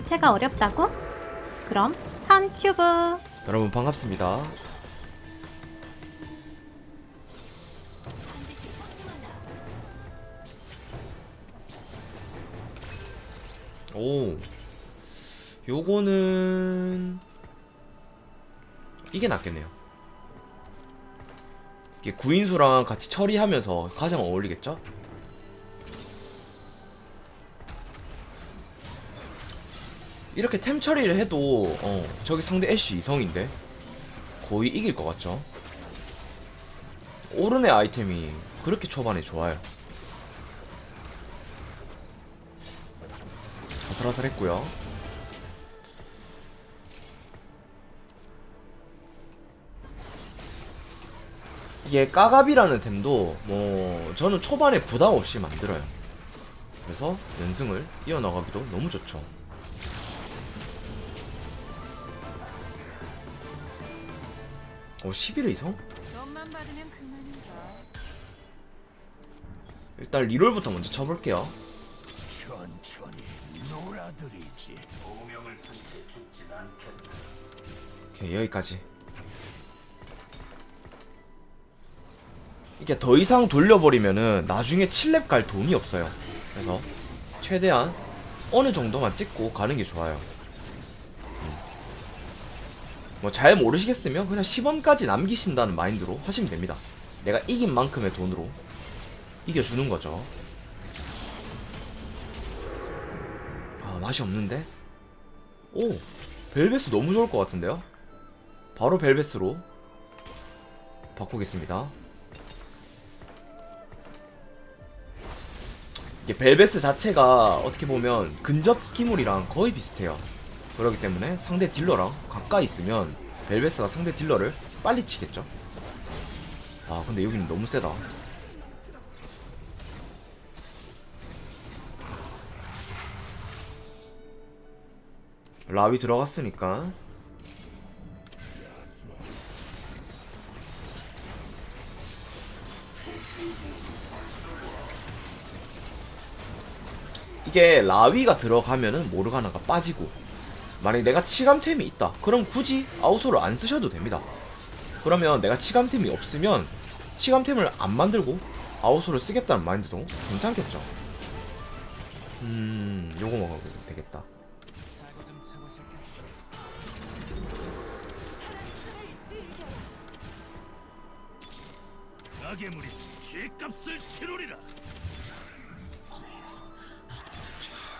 롤체가 어렵다고? 그럼 산 큐브. 여러분 반갑습니다. 오, 요거는 이게 낫겠네요. 이게 구인수랑 같이 처리하면서 가장 어울리겠죠? 이렇게 템 처리를 해도 어, 저기 상대 애쉬 이성인데 거의 이길 것 같죠? 오른의 아이템이 그렇게 초반에 좋아요. 아슬아슬했고요. 이게 까갑이라는 템도 뭐 저는 초반에 부담 없이 만들어요. 그래서 연승을 이어나가기도 너무 좋죠. 어 11회 이성? 돈만 받으면 그만인가. 일단 리롤부터 먼저 쳐볼게요. 천천히 놀아드리지. 오명을 선택 죽진 않겠다. 오케이 여기까지 이게 더 이상 돌려버리면은 나중에 7렙 갈 돈이 없어요 그래서 최대한 어느 정도만 찍고 가는 게 좋아요 뭐 잘 모르시겠으면 그냥 10원까지 남기신다는 마인드로 하시면 됩니다 내가 이긴 만큼의 돈으로 이겨주는 거죠 아 맛이 없는데? 오 벨베스 너무 좋을 것 같은데요? 바로 벨베스로 바꾸겠습니다. 이게 벨베스 자체가 어떻게 보면 근접 기물이랑 거의 비슷해요. 그렇기 때문에 상대 딜러랑 가까이 있으면 벨베스가 상대 딜러를 빨리 치겠죠. 아 근데 여기는 너무 세다. 라위 들어갔으니까 이게 라위가 들어가면은 모르가나가 빠지고 만약에 내가 치감템이 있다. 그럼 굳이 아우소를 안 쓰셔도 됩니다. 그러면 내가 치감템이 없으면 치감템을 안 만들고 아우소를 쓰겠다는 마인드도 괜찮겠죠. 음 요거 먹으면 되겠다. 가게물이 죗값을 치르리라.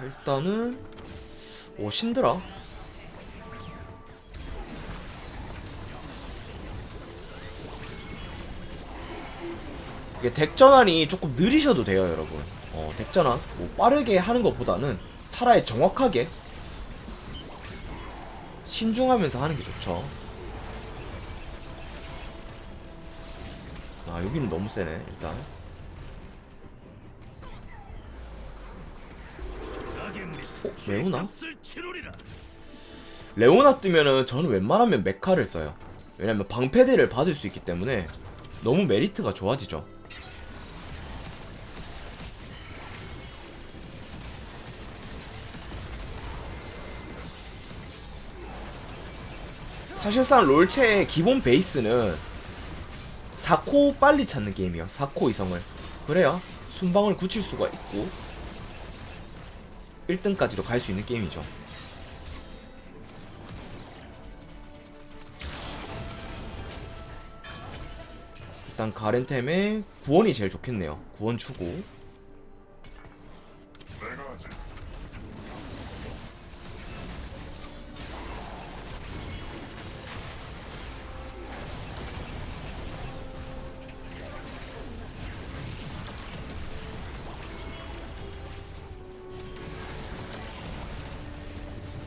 일단은 오 신드라 이게 덱 전환이 조금 느리셔도 돼요 여러분 어, 덱 전환 뭐 빠르게 하는 것보다는 차라리 정확하게 신중하면서 하는 게 좋죠 아 여기는 너무 세네 일단 어? 레오나? 레오나 뜨면은 저는 웬만하면 메카를 써요. 왜냐면 방패대를 받을 수 있기 때문에 너무 메리트가 좋아지죠. 사실상 롤체의 기본 베이스는 4코 빨리 찾는 게임이요. 4코 이성을. 그래야 순방을 굳힐 수가 있고 1등까지도 갈 수 있는 게임이죠. 일단 가렌템에 구원이 제일 좋겠네요. 구원 주고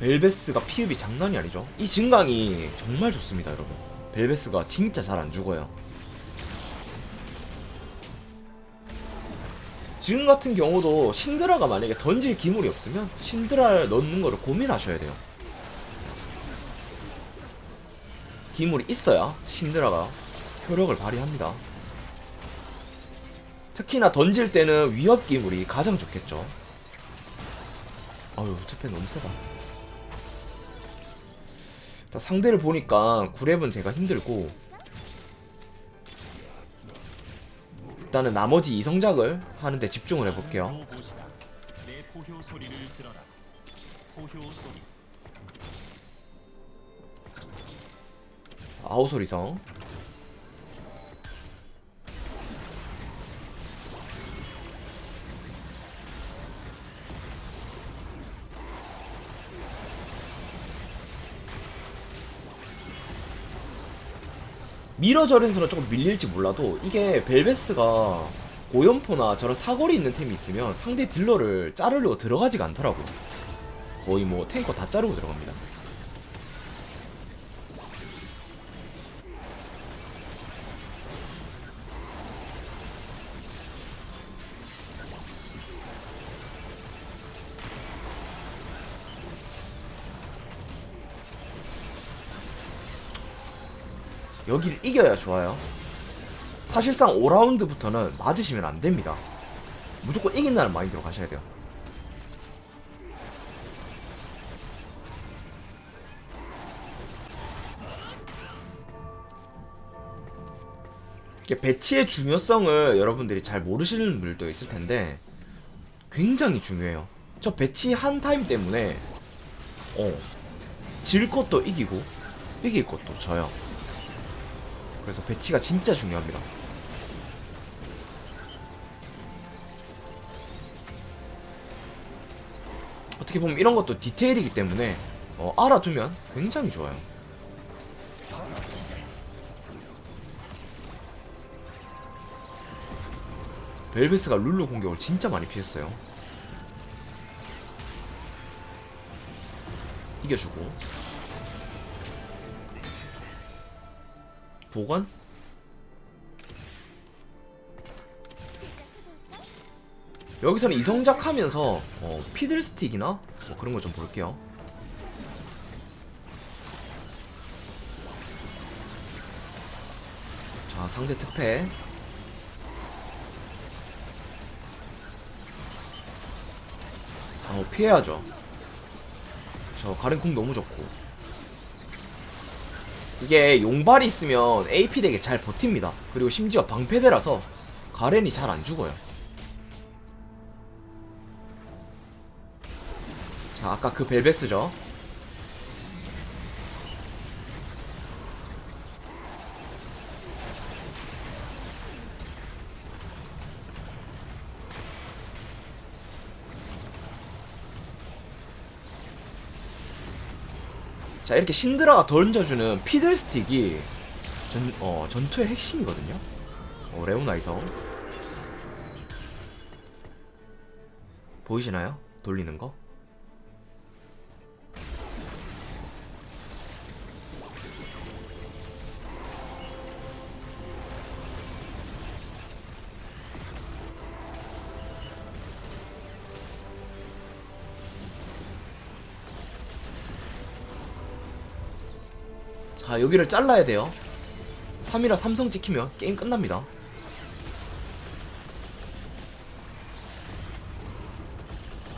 벨베스가 피흡이 장난이 아니죠. 이 증강이 정말 좋습니다, 여러분. 벨베스가 진짜 잘 안 죽어요. 지금 같은 경우도 신드라가 만약에 던질 기물이 없으면 신드라 넣는 거를 고민하셔야 돼요. 기물이 있어야 신드라가 효력을 발휘합니다. 특히나 던질 때는 위협 기물이 가장 좋겠죠. 아유 투패 너무 세다 일단 상대를 보니까 구랩은 제가 힘들고 일단은 나머지 이성작을 하는데 집중을 해볼게요. 이성 미러 절에서는 조금 밀릴지 몰라도 이게 벨베스가 고연포나 저런 사거리 있는 템이 있으면 상대 딜러를 자르려고 들어가지가 않더라고요. 거의 뭐 탱커 다 자르고 들어갑니다 여기를 이겨야 좋아요. 사실상 5라운드부터는 맞으시면 안 됩니다. 무조건 이긴다는 마인드로 가셔야 돼요. 이게 배치의 중요성을 여러분들이 잘 모르시는 분들도 있을 텐데 굉장히 중요해요. 저 배치 한 타임 때문에 어, 질 것도 이기고 이길 것도 져요. 그래서 배치가 진짜 중요합니다. 어떻게 보면 이런 것도 디테일이기 때문에 어, 알아두면 굉장히 좋아요. 벨베스가 룰루 공격을 진짜 많이 피했어요. 이겨주고 보관? 여기서는 이성작 하면서 어, 피들스틱이나 뭐 그런 거 좀 볼게요. 자 상대 특패 어 피해야죠. 저 가렌쿵 너무 좋고 이게 용발이 있으면 AP 되게 잘 버팁니다. 그리고 심지어 방패대라서 가렌이 잘 안 죽어요. 자, 아까 그 벨베스죠. 자 이렇게 신드라가 던져주는 피들스틱이 전, 어, 전투의 핵심이거든요 어, 레오나이성 보이시나요? 돌리는 거? 자 여기를 잘라야 돼요. 3이라 삼성 찍히면 게임 끝납니다.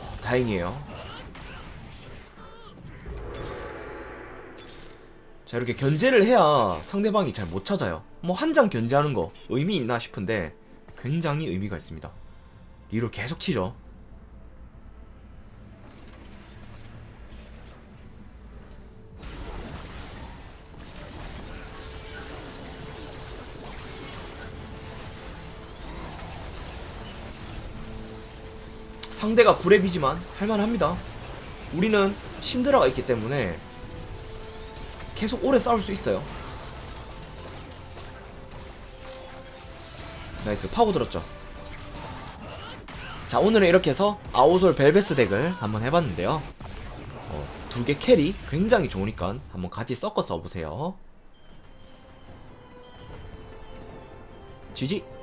어, 다행이에요. 자 이렇게 견제를 해야 상대방이 잘 못 찾아요. 뭐 한 장 견제하는 거 의미 있나 싶은데 굉장히 의미가 있습니다. 리로 계속 치죠 상대가 구랩이지만 할만합니다. 우리는 신드라가 있기 때문에 계속 오래 싸울 수 있어요. 나이스 파고 들었죠. 자 오늘은 이렇게 해서 아오솔 벨베스 덱을 한번 해봤는데요. 어, 두개 캐리 굉장히 좋으니까 한번 같이 섞어 써보세요. GG